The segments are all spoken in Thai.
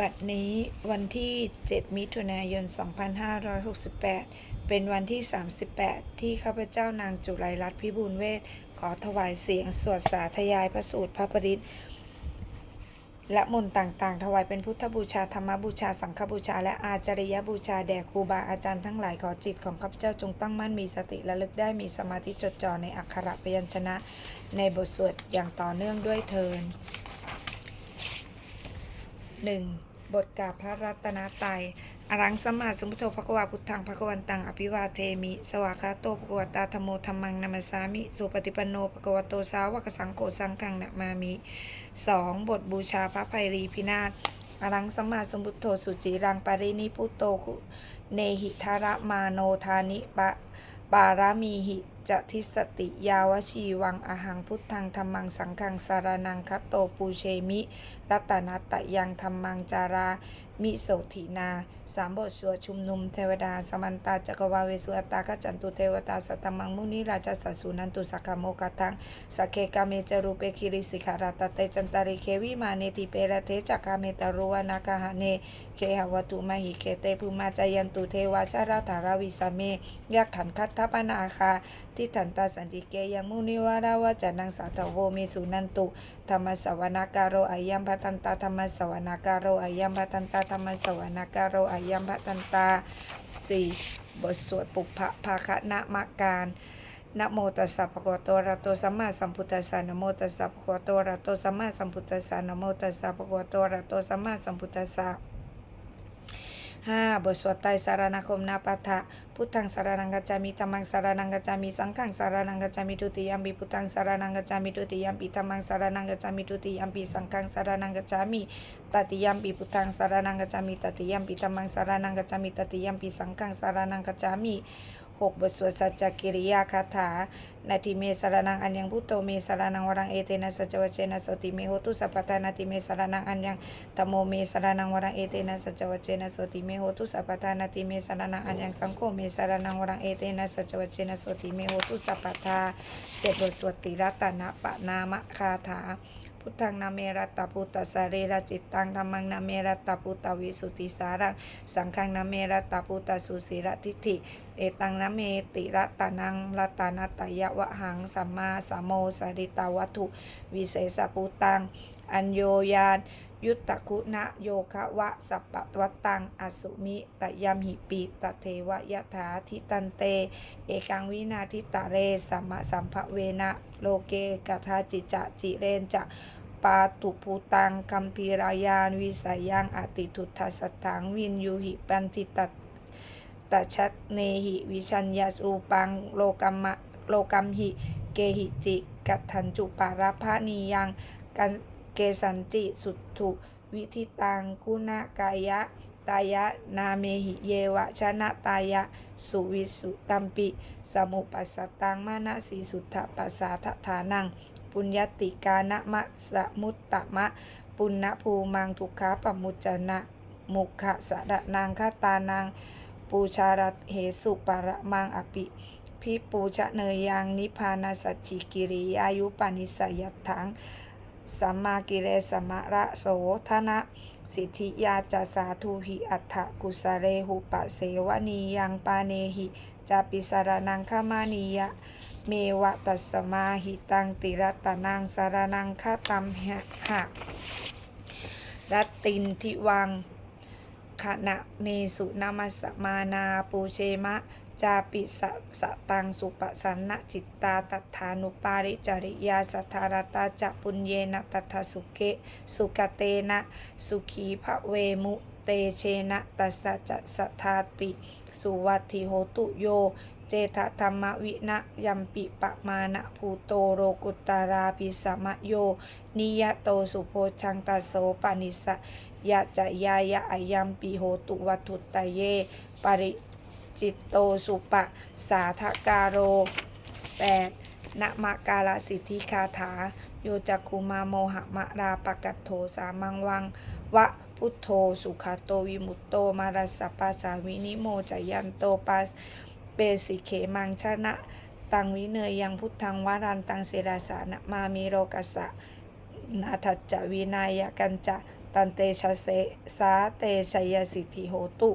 บัดนี้วันที่ 7 มิถุนายน 2568 เป็นวันที่ 38 ที่ข้าพเจ้านางจุไรรัตน์พิบูลเวทขอถวายเสียงสวดสาธยายพระสูตรพระปริตและมนต์ต่างๆ ถวายเป็นพุทธบูชาธรรมบูชา สังฆบูชา และอาจาริยบูชาแด่ครูบาอาจารย์ทั้งหลายขอจิตของข้าพเจ้าจงตั้งมั่นมีสติระลึกได้มีสมาธิจดจ่อในอักขระพยัญชนะ ในบทสวดอย่างต่อเนื่องด้วยเทิน 1. บทกาพระรัตนตรัยอรังสมมาสมุทโธภควาพุทธังภควันตังอภิวาเทมิ สวากาโตภควตาธรมโมธรรมังนามัสามิ สุปฏิปันโนภควโตสาวกสังโฆสังฆังนะมามิ 2. บทบูชาพระภัยรีพินาศอรังสมมาสมุทโธสุจิรังปารินิพุตโตเนหิทาระมาโนทานิปะปารามีหิ จะทิสติยาวชีวังอหังพุทธังธรรมังสังฆังสารนังคัตโตปูเชมิรัตนัตตยังธรรมังจารามิโสถีนาสามบทสวดชุมนุมเทวดา สมันตาจักรวาเวสุอตาขจันตุเทวตาสัตมังมุนีราชสัสุนันตุสักโมกทังสกเคกาเมจรูเปคิริสิขาราตเตจันตาริเควิมาเนติเปรเทจักขเมตารุวนาคาหเนเคหวตุมหิเคเตภูมาจายันตุเทวาชาราธาราวิสเมยักขันคัตถปนาคาทิฏฐันตาสันติเกยังมุนิวาราวาจานังสาธโวเมสุนันตุธรรมสวนาการโรอายัมพัตันตาธรรมสวนาการโรอายัมพัตันตาธรรมสวนาการโรอายัมพัตันตาสี่บทสวดปุพพะภาคะนะมะการนะโมตัสสะภะคะวะโตอะระโตสัมมาสัมพุทธัสสะนะโมตัสสะภะคะวะโตอะระโตสัมมาสัมพุทธัสสะนะโมตัสสะภะคะวะโตอะระหะโตสัมมาสัมพุทธัสสะ ห้าบทสวดไตรสารณคมนาปัฏฐะพุทธังสารนังกัจจามิธรรมังสารนังกัจจามิสังฆังสารนังกัจจามิทุติยมปิพุทธังสารนังกัจจามิทุติยมปิธรรมังสารนังกัจจามิทุติยมปิสังฆังสารนังกัจจามิตติยมปิพุทธังสารนังกัจจามิตติยมปิธรรมังสารนังกัจจามิตติยมปิสังฆังสารนังกัจจามิ หกบทสวดสัจจกิริยาคาถา นาทิเมสารนังอัญญังพุทโธเมสารนังวรังเอเตนะสัจวัชเชนะสติเมโหตุสัพพทานาทิเมสารนังอัญญังตโมเมสารนังวรังเอเตนะสัจวัชเชนะสติเมโหตุสัพพทานาติเมสารนังอัญญังสังโฆเมสารนังวรังเอเตนะสัจวัชเชนะสติเมโหตุสัพพทาเจ็ดบทสวดติรัตนะปะนามะคาถา พุทธังนาเมรัตตพุตตสาเรระจิตตังธรรมังนาเมรัตตพุตตวิสุทธิสารังสังฆังนาเมรัตตพุตตสุสีระทิฏฐิเอตังนาเมติรัตานังรัตานัตยะวะหังสัมมาสัมโมสริตาวัตถุ วิเศษปุตัง อัญโยยานยุตตะคุณะโยคะวะ สัปปะวัตตัง อสุมิตะยมหิปีตะเทวะยะถาทิตันเต เอกังวินาทิตะเรสัมมะสัมภเวนะ โลเกกทาจิจะจิเรนจะ ปาตุภูตังคัมพีรายานวิสัยยังอติทุตถสถังวินยูหิปันติตตชัตเนหิวิชัญญาสูปังโลกัมมะโลกัมหิเกหิจิกัตถันจุปาราภานียังกันเกสันติสุทุวิธิตังคุณากายะตายะนาเมหิเยวะชนะตายะสุวิสุตัมปิสมุปัสสตังมานะสีสุทธปัสสาทฐานัง ปุญญติกานะมะสะมุตตะมะ ปุณณภูมังทุกขาปมุจจนะมุขะสะระนางคาตานางปูชารัตเหสุปะระมังอปิพิปูชะเนยังนิพพานาสัจจิกิริยายุปานิสยัตถังสัมมากิเลสมะระโสธนะสิทธิยาจาสาธุหิอัฏฐกุสเรหุปะเสวนียังปาเนหิจาปิสารนังขมานียะ เมวะตัสสมาหิตังติรัตนังสารนังคาตัมหะหะรัตตินทิวังขณะเนสุนามัสมานาปูเชมะ จาปิสสะตังสุปสันนจิตตาตัฐานุปาริจริยาสัทธารตาจะปุญเยนะตัทสุเกสุกเตนะสุขีภะเวมุเตเชนะตัสสะจะสัทธาปิ สุวัตถิโหตุโย เจทธรรมวินะยัมปิปะมานะภูโตโรกุตตาราปิสมะโย นิยโตสุโพชังตโสปานิสะยะจะยายะอายัมปิโหตุวัตถุตะเย ปริจิตโตสุปะ สาทกาโรแปดนมะกาลสิทธิคาถา โยจักคุมาโมหะมะราปกัตโถสามังวัง วะพุทโธสุขโตวิมุตโตมารัสสะปัสสาวินิโมจยันโตปัส เปสิเขมังชนะตังวิเนยยังพุทธังวารันตังเสราสานะมามีโรกัสสะนาทัจจวินายกันจะตันเตชะเสสาเตชยสิทธิโหตุ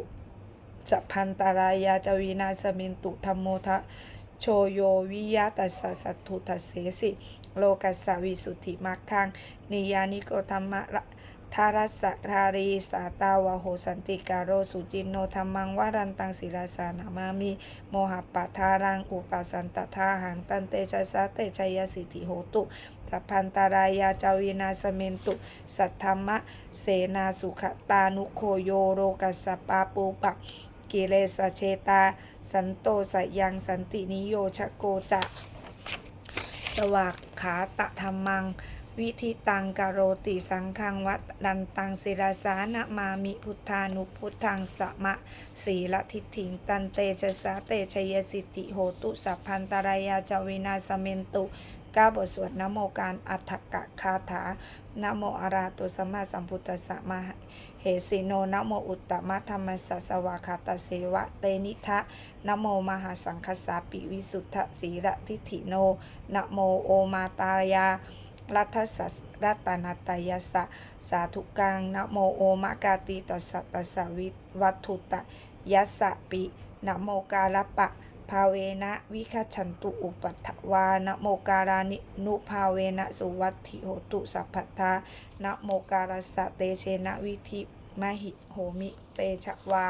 สัพพันตารายาจวีนาสมินตุธรรมโมทะโชโยวิยะตัสสะสัตถุทัสเสสิ โลกัสสวิสุทธิมักขังนิยานิโกธรรมะ ทารัสะทารีสาตาวะโหสันติกาโรสุจินโนธรรมังวารันตังศิลาสานามามิโมหะปะทารังอุปสันตทาหังตันเตชะสะเตชยสิทธิโหตุสัพพันตารายาจาวินาสเมนตุ สัทธรรมะเสนาสุขตานุโคโยโรกัสสปาปูปะกิเลสเชตา สันโตสยังสันตินิโยชโกจะสวากขาตะธรรมัง วิธิตังกโรติสังฆังวัดันตังศิราสานะมามิพุทธานุพุทธังสมะสีละทิฏฐิงตันเตชะสาเตชยสิทธิโหตุสัพพันตรายาจวินาสเมนตุก้าบทสวดนโมการอัฏฐกะคาถานโมอาราตุสมาสัมพุทธัสสะมาเหสิโนนโมอุตตมะธรรมสสสวาคาตเสวะเตนิทะนโมมหาสังคสาปิวิสุทธสีระทิฏฐิโนนโมโอมาตายา รัฐสัสรัตนาตยสสะสาธุกังนะโมโอมะกาติตัสสะตัสสะวิวัตถุตะยัสสะปินะโมกาลปะภาเวนะวิคชันตุอุปัฏวานะโมการานินุภาเวนะสุวัตถิโหตุสัพพทานะโมการัสสะเตเชนะวิธิมหิโหมิเตชะวา